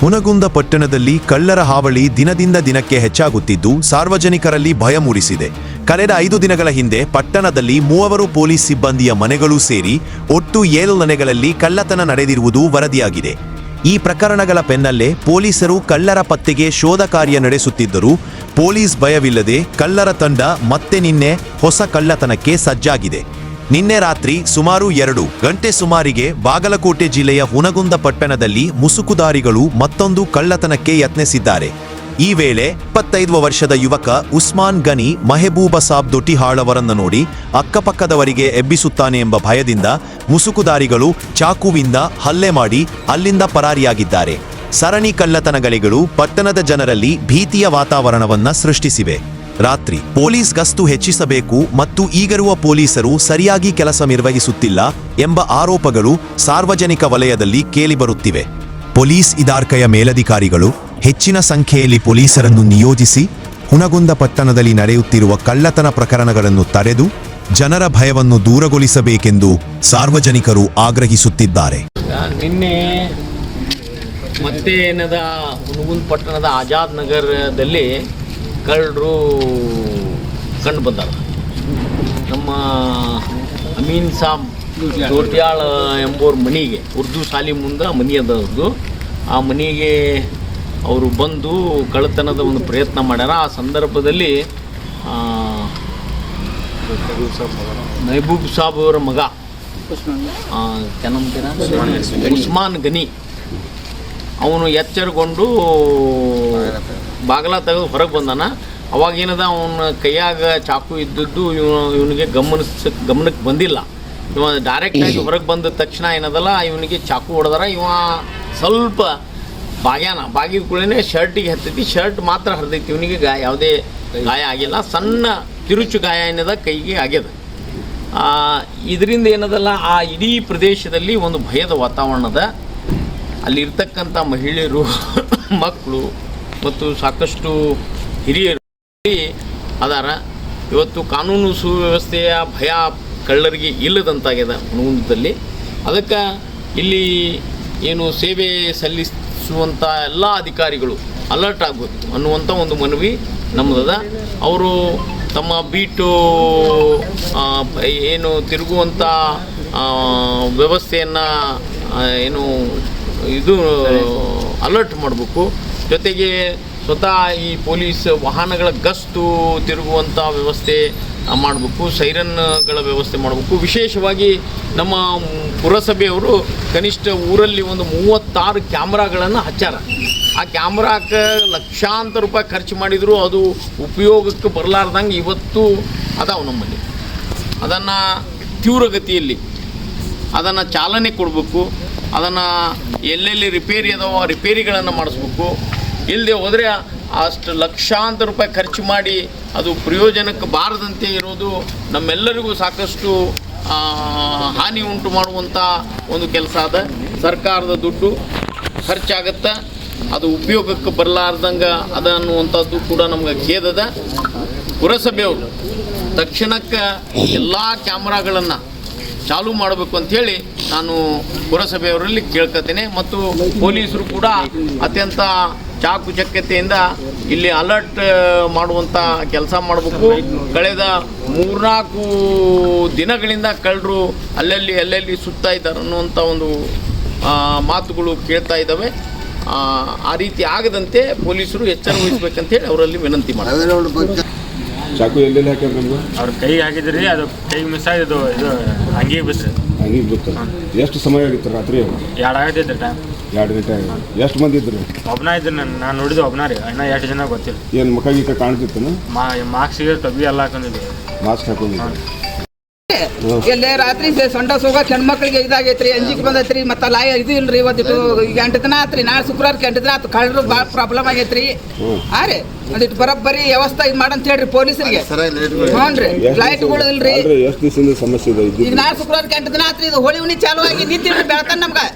ಹುನಗುಂದ ಪಟ್ಟಣದಲ್ಲಿ ಕಳ್ಳರ ಹಾವಳಿ ದಿನದಿಂದ ದಿನಕ್ಕೆ ಹೆಚ್ಚಾಗುತ್ತಿದ್ದು, ಸಾರ್ವಜನಿಕರಲ್ಲಿ ಭಯ ಮೂಡಿಸಿದೆ. ಕಳೆದ ಐದು ದಿನಗಳ ಹಿಂದೆ ಪಟ್ಟಣದಲ್ಲಿ ಮೂವರು ಪೊಲೀಸ್ ಸಿಬ್ಬಂದಿಯ ಮನೆಗಳೂ ಸೇರಿ ಒಟ್ಟು ಏಳು ಮನೆಗಳಲ್ಲಿ ಕಳ್ಳತನ ನಡೆದಿರುವುದು ವರದಿಯಾಗಿದೆ. ಈ ಪ್ರಕರಣಗಳ ಬೆನ್ನಲ್ಲೇ ಪೊಲೀಸರು ಕಳ್ಳರ ಪತ್ತೆಗೆ ಶೋಧ ಕಾರ್ಯ ನಡೆಸುತ್ತಿದ್ದರೂ, ಪೊಲೀಸ್ ಭಯವಿಲ್ಲದೆ ಕಳ್ಳರ ತಂಡ ಮತ್ತೆ ನಿನ್ನೆ ಹೊಸ ಕಳ್ಳತನಕ್ಕೆ ಸಜ್ಜಾಗಿದೆ. ನಿನ್ನೆ ರಾತ್ರಿ ಸುಮಾರು ಎರಡು ಗಂಟೆ ಸುಮಾರಿಗೆ ಬಾಗಲಕೋಟೆ ಜಿಲ್ಲೆಯ ಹುನಗುಂದ ಪಟ್ಟಣದಲ್ಲಿ ಮುಸುಕುದಾರಿಗಳು ಮತ್ತೊಂದು ಕಳ್ಳತನಕ್ಕೆ ಯತ್ನಿಸಿದ್ದಾರೆ. ಈ ವೇಳೆ ಇಪ್ಪತ್ತೈದು ವರ್ಷದ ಯುವಕ ಉಸ್ಮಾನ್ ಗನಿ ಮೆಹಬೂಬ ಸಾಬ್ ದೊಟಿಹಾಳವರನ್ನು ನೋಡಿ ಅಕ್ಕಪಕ್ಕದವರಿಗೆ ಎಬ್ಬಿಸುತ್ತಾನೆ ಎಂಬ ಭಯದಿಂದ ಮುಸುಕುದಾರಿಗಳು ಚಾಕುವಿಂದ ಹಲ್ಲೆ ಮಾಡಿ ಅಲ್ಲಿಂದ ಪರಾರಿಯಾಗಿದ್ದಾರೆ. ಸರಣಿ ಕಳ್ಳತನಗಳಿಗಳು ಪಟ್ಟಣದ ಜನರಲ್ಲಿ ಭೀತಿಯ ವಾತಾವರಣವನ್ನು ಸೃಷ್ಟಿಸಿವೆ. ರಾತ್ರಿ ಪೊಲೀಸ್ ಗಸ್ತು ಹೆಚ್ಚಿಸಬೇಕು ಮತ್ತು ಈಗಿರುವ ಪೊಲೀಸರು ಸರಿಯಾಗಿ ಕೆಲಸ ನಿರ್ವಹಿಸುತ್ತಿಲ್ಲ ಎಂಬ ಆರೋಪಗಳು ಸಾರ್ವಜನಿಕ ವಲಯದಲ್ಲಿ ಕೇಳಿಬರುತ್ತಿವೆ. ಪೊಲೀಸ್ ಇದಾರ್ಕೆಯ ಮೇಲಧಿಕಾರಿಗಳು ಹೆಚ್ಚಿನ ಸಂಖ್ಯೆಯಲ್ಲಿ ಪೊಲೀಸರನ್ನು ನಿಯೋಜಿಸಿ ಹುಣಗುಂದ ಪಟ್ಟಣದಲ್ಲಿ ನಡೆಯುತ್ತಿರುವ ಕಳ್ಳತನ ಪ್ರಕರಣಗಳನ್ನು ತಡೆದು ಜನರ ಭಯವನ್ನು ದೂರಗೊಳಿಸಬೇಕೆಂದು ಸಾರ್ವಜನಿಕರು ಆಗ್ರಹಿಸುತ್ತಿದ್ದಾರೆ. ನಿನ್ನೆ ಮತ್ತೆ ಏನದ ಹುಣಗುಂದ ಪಟ್ಟಣದ ಆಜಾದ್ ನಗರದಲ್ಲಿ ಕಳ್ಳರು ಕಂಡು ಬಂದಾರ. ನಮ್ಮ ಅಮೀನ್ ಸಾಬ್ ಜೋಟ್ಯಾಳ ಎಂಬೋರ ಮನೆಗೆ, ಉರ್ದು ಶಾಲಿ ಮುಂದೆ ಮನೆ ಅದ ಅವ್ರದ್ದು ಆ ಮನೆಗೆ ಅವರು ಬಂದು ಕಳ್ಳತನದ ಒಂದು ಪ್ರಯತ್ನ ಮಾಡ್ಯಾರ. ಆ ಸಂದರ್ಭದಲ್ಲಿ ಮೆಹಬೂಬ್ ಸಾಬ್ ಅವರ ಮಗ? ಉಸ್ಮಾನ್ ಗನಿ. ಅವನು ಎಚ್ಚರಗೊಂಡು ಬಾಗಲ ತೆಗೆದು ಹೊರಗೆ ಬಂದಾನ. ಅವಾಗ ಏನದ ಅವನ ಕೈಯಾಗ ಚಾಕು ಇದ್ದದ್ದು ಇವನು ಇವನಿಗೆ ಗಮನಿಸ ಗಮನಕ್ಕೆ ಬಂದಿಲ್ಲ. ಇವ ಡೈರೆಕ್ಟಾಗಿ ಹೊರಗೆ ಬಂದ ತಕ್ಷಣ ಏನದಲ್ಲ ಇವನಿಗೆ ಚಾಕು ಹೊಡೆದಾರ. ಇವ ಸ್ವಲ್ಪ ಬಾಗ್ಯಾನ. ಬಾಗಿದ ಕೂಡಲೇ ಶರ್ಟಿಗೆ ಹತ್ತೈತಿ. ಶರ್ಟ್ ಮಾತ್ರ ಹರಿದೈತಿ. ಇವನಿಗೆ ಗಾಯ ಯಾವುದೇ ಗಾಯ ಆಗಿಲ್ಲ. ಸಣ್ಣ ತಿರುಚು ಗಾಯ ಏನದ ಕೈಗೆ ಆಗ್ಯದ. ಇದರಿಂದ ಏನದಲ್ಲ ಆ ಇಡೀ ಪ್ರದೇಶದಲ್ಲಿ ಒಂದು ಭಯದ ವಾತಾವರಣದ. ಅಲ್ಲಿರ್ತಕ್ಕಂಥ ಮಹಿಳೆಯರು ಮಕ್ಕಳು ಮತ್ತು ಸಾಕಷ್ಟು ಹಿರಿಯರು ಅದಾರ ಇವತ್ತು ಕಾನೂನು ಸುವ್ಯವಸ್ಥೆಯ ಭಯ ಕಳ್ಳರಿಗೆ ಇಲ್ಲದಂತಾಗ್ಯದ ಹುಣಗುಂದದಲ್ಲಿ ಅದಕ್ಕೆ ಇಲ್ಲಿ ಏನು ಸೇವೆ ಸಲ್ಲಿಸುವಂಥ ಎಲ್ಲ ಅಧಿಕಾರಿಗಳು ಅಲರ್ಟ್ ಆಗಬೇಕು ಅನ್ನುವಂಥ ಒಂದು ಮನವಿ ನಮ್ಮದದ. ಅವರು ತಮ್ಮ ಬೀಟು ಏನು ತಿರುಗುವಂಥ ವ್ಯವಸ್ಥೆಯನ್ನು ಏನು ಇದು ಅಲರ್ಟ್ ಮಾಡಬೇಕು. ಜೊತೆಗೆ ಸ್ವತಃ ಈ ಪೊಲೀಸ್ ವಾಹನಗಳ ಗಸ್ತು ತಿರುಗುವಂಥ ವ್ಯವಸ್ಥೆ ಮಾಡಬೇಕು, ಸೈರನ್ಗಳ ವ್ಯವಸ್ಥೆ ಮಾಡಬೇಕು. ವಿಶೇಷವಾಗಿ ನಮ್ಮ ಪುರಸಭೆಯವರು ಕನಿಷ್ಠ ಊರಲ್ಲಿ ಒಂದು ಮೂವತ್ತಾರು ಕ್ಯಾಮ್ರಾಗಳನ್ನು ಹಚ್ಚಾರ. ಆ ಕ್ಯಾಮ್ರಾಕ್ಕೆ ಲಕ್ಷಾಂತರ ರೂಪಾಯಿ ಖರ್ಚು ಮಾಡಿದರೂ, ಅದು ಉಪಯೋಗಕ್ಕೆ ಬರಲಾರ್ದಂಗೆ ಇವತ್ತು ಅದಾವೆ ನಮ್ಮಲ್ಲಿ. ಅದನ್ನು ತೀವ್ರಗತಿಯಲ್ಲಿ, ಅದನ್ನು ಚಾಲನೆ ಕೊಡಬೇಕು, ಅದನ್ನು ಎಲ್ಲೆಲ್ಲಿ ರಿಪೇರಿ ಅದಾವೋ ರಿಪೇರಿಗಳನ್ನು ಮಾಡಿಸ್ಬೇಕು. ಇಲ್ಲದೆ ಹೋದರೆ ಅಷ್ಟು ಲಕ್ಷಾಂತರ ರೂಪಾಯಿ ಖರ್ಚು ಮಾಡಿ ಅದು ಪ್ರಯೋಜನಕ್ಕೆ ಬಾರದಂತೆ ಇರೋದು ನಮ್ಮೆಲ್ಲರಿಗೂ ಸಾಕಷ್ಟು ಹಾನಿ ಉಂಟು ಮಾಡುವಂಥ ಒಂದು ಕೆಲಸ ಅದ ಸರ್ಕಾರದ ದುಡ್ಡು ಖರ್ಚಾಗತ್ತೆ, ಅದು ಉಪಯೋಗಕ್ಕೆ ಬರಲಾರ್ದಂಗೆ ಅದ ಅನ್ನುವಂಥದ್ದು ಕೂಡ ನಮ್ಗೆ ಖೇದದ ಪುರಸಭೆಯವರು. ತಕ್ಷಣಕ್ಕೆ ಎಲ್ಲ ಕ್ಯಾಮ್ರಾಗಳನ್ನು ಚಾಲು ಮಾಡಬೇಕು ಅಂಥೇಳಿ ನಾನು ಪುರಸಭೆಯವರಲ್ಲಿ ಕೇಳ್ಕೊತೇನೆ ಮತ್ತು ಪೊಲೀಸರು ಕೂಡ ಅತ್ಯಂತ ಚಾಕುಚಕ್ಯತೆಯಿಂದ ಇಲ್ಲಿ ಅಲರ್ಟ್ ಮಾಡುವಂಥ ಕೆಲಸ ಮಾಡಬೇಕು. ಕಳೆದ ಮೂರ್ನಾಲ್ಕು ದಿನಗಳಿಂದ ಕಳ್ಳರು ಅಲ್ಲಲ್ಲಿ ಅಲ್ಲಲ್ಲಿ ಸುತ್ತಾ ಇದ್ದಾರೆ ಅನ್ನುವಂಥ ಒಂದು ಮಾತುಗಳು ಕೇಳ್ತಾ ಇದ್ದಾವೆ. ಆ, ಆ ರೀತಿ ಆಗದಂತೆ ಪೊಲೀಸರು ಎಚ್ಚರ ವಹಿಸ್ಬೇಕಂತೇಳಿ ಅವರಲ್ಲಿ ವಿನಂತಿ ಮಾಡ್ತಾರೆ. ಚಾಕು ಎಲ್ಲೆಲ್ಲಿ ಹಾಕ್ಯಾರ ನಿಮ್ಗೆ ಅವ್ರ ಕೈಗೆ ಹಾಕಿದ್ರಿ ಅದು ಕೈಗೆ ಮಿಸ್ ಆಗಿದ್ದು ಇದು ಹಂಗೆ ಬಿಸ್ ಹಂಗೆ ಬಿತ್ತು ಎಷ್ಟು ಸಮಯ ಆಗಿತ್ತು ರಾತ್ರಿ ಎರಡು ಆಗತ್ತಿದ್ರಿ ಟೈಮ್ ಎರಡು ಗಂಟೆ ಆಗಿದೆ. ಎಷ್ಟು ಮಂದಿ ಇದ್ರು? ಒಬ್ಬನ ಇದ್ರು ನಾನು ನಾನು ನೋಡಿದ್ದು ಒಬ್ಬನ ರೀ ಇನ್ನ ಎಷ್ಟು ಜನ ಗೊತ್ತಿಲ್ಲ. ಏನು ಮುಖ ಗೀಕ ಕಾಣ್ತಿತ್ತು ಮಾ ಮಾರ್ಕ್ಸಿಗೆ ಟೊಬ್ಬಿ ಎಲ್ಲ ಹಾಕೊಂಡಿದ್ದೆ ಮಾಸ್ಕ್ ಹಾಕೊಂಡಿದ್ರು. ಎಲ್ಲೇ ರಾತ್ರಿ ಸೊಂಡ ಸೊಂಟ ಹೋಗಕ್ ಹೆಣ್ಮಕ್ಳಿಗೆ ಇದಾಗೈತ್ರಿ ಅಂಜಿಕ್ ಬಂದೈತ್ರಿ ಮತ್ತ ಲಾಯ ಇದು ಇಲ್ರಿ ಇವತ್ತಿಟ್ಟು ಈಗ ಎಂಟು ದಿನ ಆತ್ರಿ ನಾಳೆ ಶುಕ್ರವಾರ ಎಂಟು ದಿನ ಆತು ಕಳ್ಳರು ಭಾಳ ಪ್ರಾಬ್ಲಮ್ ಆಗೈತ್ರಿ. ಹಾ ರೀ ಅದಿಟ್ಟು ಬರೋಬ್ಬರಿ ವ್ಯವಸ್ಥೆ ಇದು ಮಾಡಂತ ಹೇಳ್ರಿ ಪೊಲೀಸರಿಗೆ. ಹ್ಞೂ ರೀ ಲೈಟ್ಗಳು ಇಲ್ರಿ. ಅಲ್ರಿ ಎಷ್ಟು ದಿವಸದಿಂದ ಸಮಸ್ಯೆ ಇದೆ? ಈಗ ನಾಳೆ ಶುಕ್ರವಾರ ಎಂಟು ದಿನ ಆತ್ರಿ ಇದು ಹೋಳಿ ಹುಣ್ಣಿ ಚಾಲು ಆಗಿ ನಿಂತಿಲ್ರಿ ಬೆಳತನ ನಮ್ಗೆ.